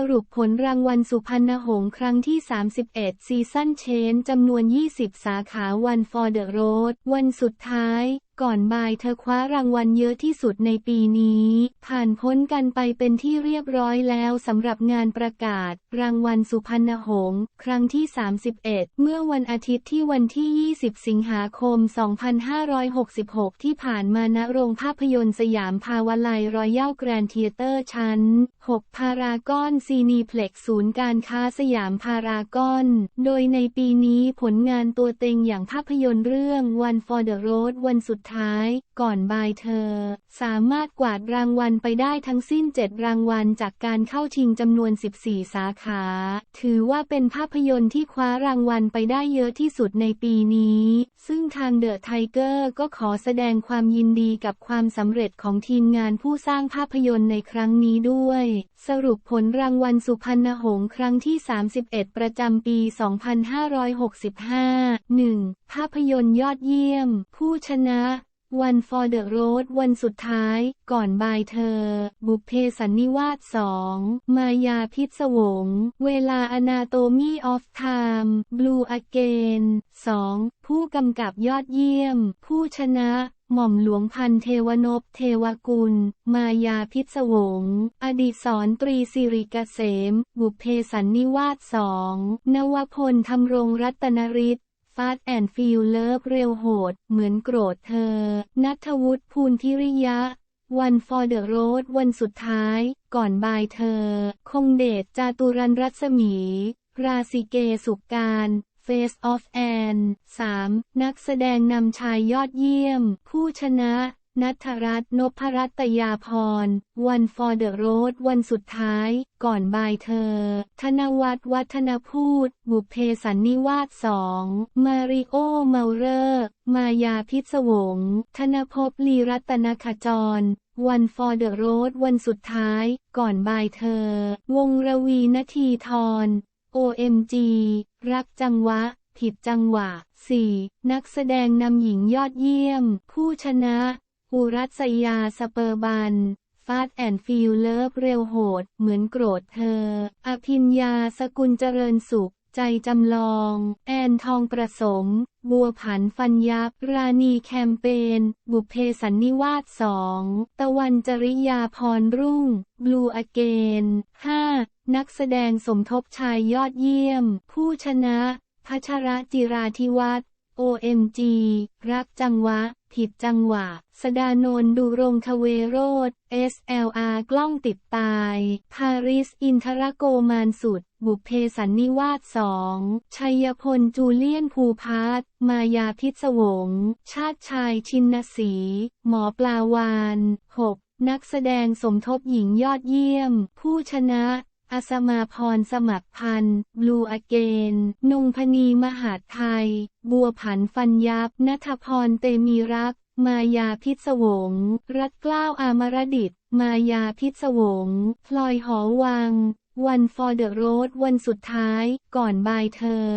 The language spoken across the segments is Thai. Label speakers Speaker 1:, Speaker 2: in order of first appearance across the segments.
Speaker 1: สรุปผลรางวัลสุพรรณหงษ์ครั้งที่ 31 ซีซั่นเชนจำนวน 20 สาขาวันฟอร์เดอะโรดวันสุดท้าย ก่อนบ่ายเธอคว้ารางวัลเยอะที่สุดในปีนี้ ผ่านพ้นกันไปเป็นที่เรียบร้อยแล้วสำหรับงานประกาศ รางวัลสุพรรณหงส์ครั้งที่ 31 เมื่อวันอาทิตย์ที่วันที่ 20 สิงหาคม 2566 ที่ผ่านมาณโรงภาพยนตร์สยามภาวไลรอยัลแกรนด์เทเตอร์ชั้น 6 พารากอนซีนีเพล็กศูนย์การค้าสยามพารากอน โดยในปีนี้ผลงานตัวเต็งอย่างภาพยนตร์เรื่อง One for the Road วันสุดท้าย ก่อนบายเธอ สามารถกวาดรางวัลไปได้ทั้งสิ้น 7 รางวัลจากการเข้าชิงจำนวน 14 สาขา ถือว่าเป็นภาพยนตร์ที่คว้ารางวัลไปได้เยอะที่สุดในปีนี้ ซึ่งทางเดอะไทเกอร์ก็ขอแสดงความยินดีกับความสำเร็จของทีมงานผู้สร้างภาพยนตร์ในครั้งนี้ด้วย สรุปผลรางวัลสุพรรณหงส์ครั้งที่ 31 ประจำปี 2565 1. ภาพยนตร์ยอดเยี่ยม ผู้ชนะ One for the Road วันสุดท้าย ก่อนบายเธอ บุพเพสันนิวาสสองมายาพิศวง เวลา Anatomy of Time Blue Again 2. ผู้กำกับยอดเยี่ยม ผู้ชนะหม่อมหลวงพันเทวนพเทวกุล มายาพิศวง อดีศรตรีสิริกเกษม บุพเพสันนิวาสสอง นวพลธรรมรงรัตนริศ ฟาดแอนฟิลเลิฟเร็วโหด เหมือนโกรธเธอ นัทวุฒิภูลทิริยะ วัน for the road วันสุดท้าย ก่อนบายเธอ คงเดชจาตุรันรัศมี ราศีเกสุกการ Face of Anne 3. นักแสดงนำชายยอดเยี่ยม ผู้ชนะ นัทรัตน์นพรัตยาพร วัน for the road วันสุดท้าย ก่อนบายเธอ ธนวัฒน์วัฒนพูด บุพเพสันนิวาสสอง มาริโอเมาเลอร์ มายาพิศวง ธนภพลีรัตนขจรวัน for the road วันสุดท้าย ก่อนบายเธอ วงระวีนาทีทร OMG รักจังหวะ ผิดจังหวะ 4. นักแสดงนำหญิงยอดเยี่ยม ผู้ชนะ อุรัสยาสเปอร์บัน ฟาดแอนฟิลเลิฟเร็วโหด เหมือนโกรธเธอ อภิญญาสกุลเจริญสุข ใจจำลอง แอนทองประสม บัวผันฟันยับ ราณีแคมเปญ บุพเพสันนิวาสสอง ตะวันจริยาพรรุ่ง บลูอเกน 5. นักแสดงสมทบชายยอดเยี่ยม ผู้ชนะ พัชรจิราธิวัฒน์ OMG รักจังวะ ผิดจังหวะ สดานนดูรงคเวโรด SLR กล้องติดตาย พาริส อินทรโกมานสุด บุพเพสันนิวาสสองชัยพล จูเลียนภูพาร์มายาพิศวง ชาติชายชินสี หมอปลาวาน 6. นักแสดงสมทบหญิงยอดเยี่ยม ผู้ชนะ อาสมาพรสมัครพันธ์บลูอเกน นงพนีมหาไทย บัวผันฟันยับนัทพรเตมีรัก มายาพิศวง รัตกล้าวอามรดิต มายาพิศวง พลอยหอวัง วัน for the road วันสุดท้าย ก่อนบายเธอ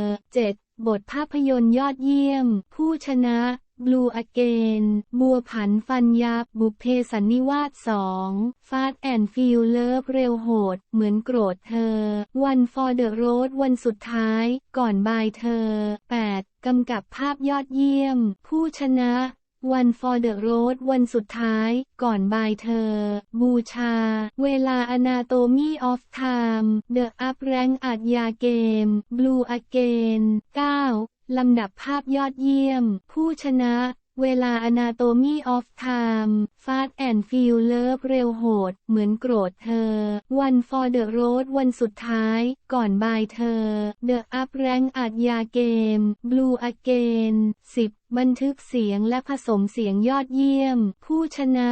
Speaker 1: 7. บทภาพยนตร์ยอดเยี่ยม ผู้ชนะ บลูอเกน บัวผันฟันยับ บุพเพสันนิวาสสองฟาดแอนฟิลเลิฟเร็วโหด เหมือนโกรธเธอ วัน for the road วันสุดท้าย ก่อนบายเธอ 8. กำกับภาพยอดเยี่ยม ผู้ชนะวัน for the road วันสุดท้าย ก่อนบายเธอ บูชา เวลา Anatomy of Time The Up Rank อัดยาเกม Blue Again 9. ลำดับภาพยอดเยี่ยม ผู้ชนะ เวลา Anatomy of Time ฟาดแอนฟิลเลิฟเร็วโหด เหมือนโกรธเธอวัน for the road วันสุดท้าย ก่อนบายเธอ The Up Rank อัดยาเกม Blue Again 10. บันทึกเสียงและผสมเสียงยอดเยี่ยม ผู้ชนะ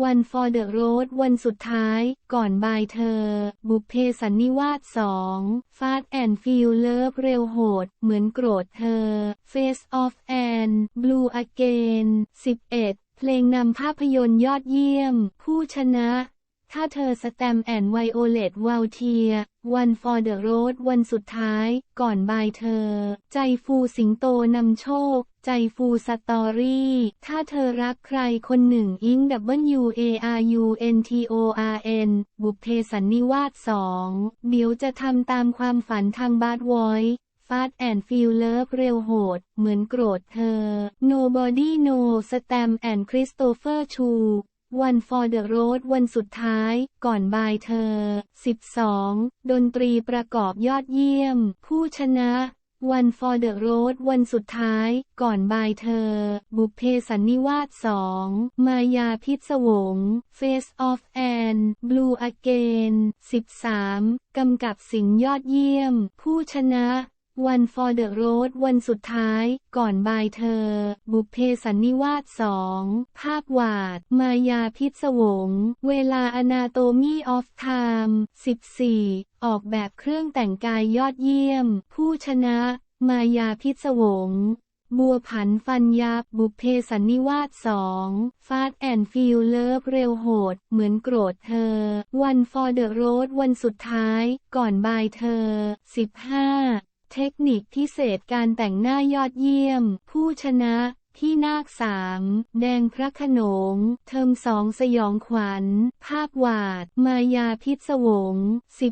Speaker 1: วันฟอร์เดอะโรดวันสุดท้าย ก่อนบายเธอ บุพเพสันนิวาสสองฟาดแอนฟิลเลิฟเร็วโหด เหมือนโกรธเธอ Face of Anne Blue Again 11 เพลงนำภาพยนตร์ยอดเยี่ยม ผู้ชนะ ถ้าเธอสแตมแอนไวโอเลตวาลเทีย วัน for the road วันสุดท้าย ก่อนบายเธอ ใจฟูสิงโตนำโชค ใจฟูสตอรี่ ถ้าเธอรักใครคนหนึ่งอิง W A R U N T O R N บุพเพสันนิวาสสองเดี๋ยวจะทำตามความฝันทางบาดวอยฟาดแอนฟิลเลิฟเร็วโหด เหมือนโกรธเธอ Nobody know Stam and Christopher Chu One for the road วันสุดท้าย ก่อนบายเธอ 12. ดนตรีประกอบยอดเยี่ยม ผู้ชนะ One for the road วันสุดท้าย ก่อนบายเธอ บุพเพสันนิวาสสองมายาพิศวง Face of Anne Blue Again 13. กำกับสิ่งยอดเยี่ยม ผู้ชนะ One for the road วันสุดท้าย ก่อนบายเธอ บุพเพสันนิวาสสองภาพวาด มายาพิศวง เวลา Anatomy of Time 14 ออกแบบเครื่องแต่งกายยอดเยี่ยม ผู้ชนะ มายาพิศวง บัวผันฟันยับ บุพเพสันนิวาสสองฟาดแอนฟิลเลิฟเร็วโหด เหมือนโกรธเธอ One for the road วันสุดท้าย ก่อนบายเธอ 15 เทคนิคพิเศษการแต่งหน้ายอดเยี่ยม ผู้ชนะพี่นาคสามแดงพระขนง เทอมสองสยองขวัญ ภาพวาด มายาพิศวง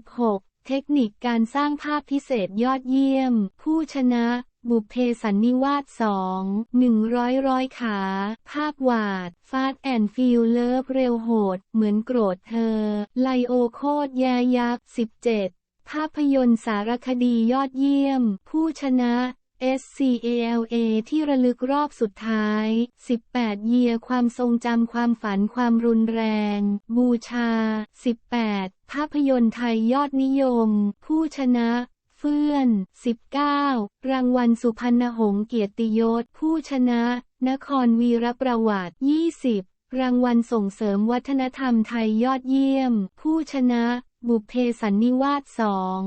Speaker 1: 16 เทคนิคการสร้างภาพพิเศษยอดเยี่ยม ผู้ชนะ บุพเพสันนิวาสสองหนึ่งร้อยร้อยขา ภาพวาด ฟาดแอนฟิลเลิฟเร็วโหด เหมือนโกรธเธอ ไลโอโคดแยยักษ์17 ภาพยนตร์สารคดียอดเยี่ยม ผู้ชนะ SCALA ที่ระลึกรอบสุดท้าย 18 เยียความทรงจำความฝันความรุนแรง บูชา 18 ภาพยนตร์ไทยยอดนิยม ผู้ชนะ เฟื่อน 19 รางวัลสุพรรณหงส์เกียรติยศ ผู้ชนะ นครวีรประวัติ 20 รางวัลส่งเสริมวัฒนธรรมไทยยอดเยี่ยม ผู้ชนะ บุพเพสันนิวาสสอง